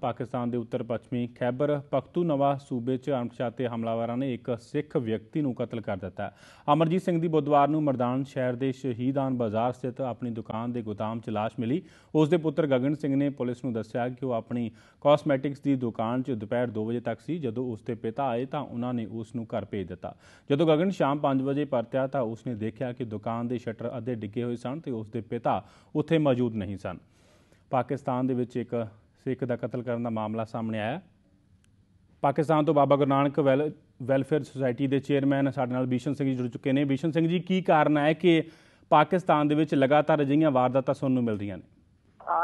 ਪਾਕਿਸਤਾਨ ਦੇ ਉੱਤਰ ਪੱਛਮੀ ਖੈਬਰ ਪਖਤੂਨਵਾ ਸੂਬੇ 'ਚ ਅਣਪਛਾਤੇ ਹਮਲਾਵਰਾਂ ਨੇ ਇੱਕ ਸਿੱਖ ਵਿਅਕਤੀ ਨੂੰ ਕਤਲ ਕਰ ਦਿੱਤਾ। ਅਮਰਜੀਤ ਸਿੰਘ ਦੀ ਬੁੱਧਵਾਰ ਨੂੰ ਮਰਦਾਨ ਸ਼ਹਿਰ ਦੇ ਸ਼ਹੀਦਾਨ ਬਾਜ਼ਾਰ ਸਥਿਤ ਆਪਣੀ ਦੁਕਾਨ ਦੇ ਗੋਦਾਮ 'ਚ ਲਾਸ਼ ਮਿਲੀ। ਉਸ ਦੇ ਪੁੱਤਰ ਗਗਨ ਸਿੰਘ ਨੇ ਪੁਲਿਸ ਨੂੰ ਦੱਸਿਆ ਕਿ ਉਹ ਆਪਣੀ ਕਾਸਮੈਟਿਕਸ ਦੀ ਦੁਕਾਨ 'ਚ ਦੁਪਹਿਰ 2 ਵਜੇ ਤੱਕ ਸੀ। ਜਦੋਂ ਉਸ ਦੇ ਪਿਤਾ ਆਏ ਤਾਂ ਉਹਨਾਂ ਨੇ ਉਸ ਨੂੰ ਘਰ ਭੇਜ ਦਿੱਤਾ। ਜਦੋਂ ਗਗਨ ਸ਼ਾਮ 5 ਵਜੇ ਪਰਤਿਆ ਤਾਂ ਉਸ ਨੇ ਦੇਖਿਆ ਕਿ ਦੁਕਾਨ ਦੇ ਸ਼ਟਰ ਅੱਧੇ ਡਿੱਗੇ ਹੋਏ ਸਨ ਤੇ ਉਸ ਦੇ ਪਿਤਾ ਉੱਥੇ ਮੌਜੂਦ ਨਹੀਂ ਸਨ। ਪਾਕਿਸਤਾਨ ਦੇ ਵਿੱਚ ਇੱਕ ਸਿੱਖ ਦਾ ਕਤਲ ਕਰਨ ਦਾ ਮਾਮਲਾ ਸਾਹਮਣੇ ਆਇਆ। ਪਾਕਿਸਤਾਨ ਤੋਂ ਬਾਬਾ ਗੁਰੂ ਨਾਨਕ ਵੈਲਫੇਅਰ ਸੁਸਾਇਟੀ ਦੇ ਚੇਅਰਮੈਨ ਸਾਡੇ ਨਾਲ ਬੀਸ਼ਨ ਸਿੰਘ ਜੀ ਜੁੜ ਚੁੱਕੇ ਨੇ। ਬੀਸ਼ਨ ਸਿੰਘ ਜੀ, ਕੀ ਕਾਰਨ ਹੈ ਕਿ ਪਾਕਿਸਤਾਨ ਦੇ ਵਿੱਚ ਲਗਾਤਾਰ ਅਜਿਹੀਆਂ ਵਾਰਦਾਤਾਂ ਸੁਣਨ ਨੂੰ ਮਿਲ ਰਹੀਆਂ ਨੇ?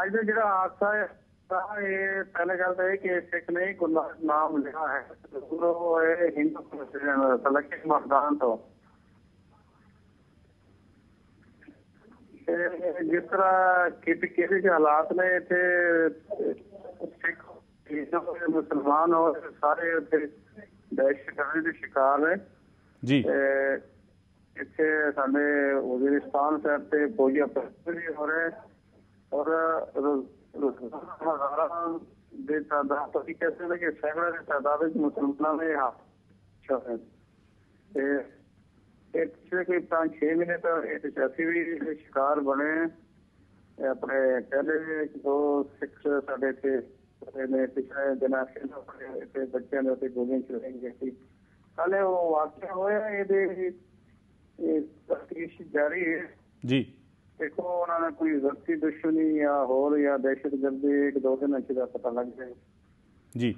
ਅੱਜ ਦਾ ਜਿਹੜਾ ਹਾਦਸਾ ਹੈ, ਤਾਂ ਇਹ ਪਹਿਲੇ ਗੱਲ ਤਾਂ ਇਹ ਕਿ ਸਿੱਖ ਨੇ ਗੁਰਨਾਮ ਨਾਮ ਲਿਆ ਹੈ। ਉਹ ਹਿੰਦੂ ਕ੍ਰਿਸਚੀਅਨ ਸਲਕੇ ਮਰਦਾਨ ਤੋਂ। ਇਹ ਜਿਸ ਤਰ੍ਹਾਂ ਕਿਤੇ ਕਿਸੇ ਦੇ ਹਾਲਾਤ ਨੇ ਇੱਥੇ ਸਿੱਖ ਹਿੰਦੂ ਤੇ ਮੁਸਲਮਾਨ ਹੋ ਸਾਰੇ ਉੱਥੇ ਦਹਿਸ਼ਤਗਰਦੀ ਦੇ ਸ਼ਿਕਾਰ ਨੇ ਜੀ ਤੇ ਇੱਥੇ ਸਾਡੇ ਵਜ਼ੀਰਿਸਤਾਨ ਸਾਹਿਬ ਤੇ ਫੌਜੀ ਅਫਸਰ ਵੀ ਹੋ ਰਹੇ ਔਰ ਰੋ- ਰੋਜ਼ਾਨਾ ਹਜ਼ਾਰਾਂ ਦੇ ਤਾਦਾਦ ਤੋਂ ਅਸੀਂ ਕਹਿ ਸਕਦੇ ਕਿ ਸੈਕੜਾਂ ਦੇ ਤਾਦਾਦ ਵਿੱਚ ਮੁਸਲਮਾਨਾਂ ਦੇ ਹੱਥ ਚੱਲ ਤੇ ਇਹ ਪਿਛਲੇ ਕੋਈ ਪੰਜ 6 ਮਹੀਨੇ ਤੋਂ ਇਹ ਤੇ ਅਸੀਂ ਵੀ ਸ਼ਿਕਾਰ ਬਣੇ ਆਪਣੇ ਪਹਿਲੇ ਦੋ ਸਿੱਖ ਸਾਡੇ ਤੇ ਨੇ ਪਿਛਲੇ ਦਿਨਾਂ ਇੱਥੇ ਬੱਚਿਆਂ ਦੇ ਉੱਤੇ ਗੋਲੀਆਂ ਚਲਾਈਆਂ ਸੀ। ਹਾਲੇ ਉਹ ਵਾਕਿਆ ਹੋਇਆ ਇਹਦੇ ਇਹ ਤਫਤੀਸ਼ ਜਾਰੀ ਹੈ। ਜੀ। ਦੇਖੋ ਉਹਨਾਂ ਨੇ ਕੋਈ ਵਿਅਕਤੀ ਦੁਸ਼ਮਣੀ ਜਾਂ ਹੋਰ ਜਾਂ ਦਹਿਸ਼ਤਗਰਦੀ ਇੱਕ ਦੋ ਦਿਨਾਂ ਚ ਦਾ ਪਤਾ ਲੱਗ ਜਾਏ। ਜੀ।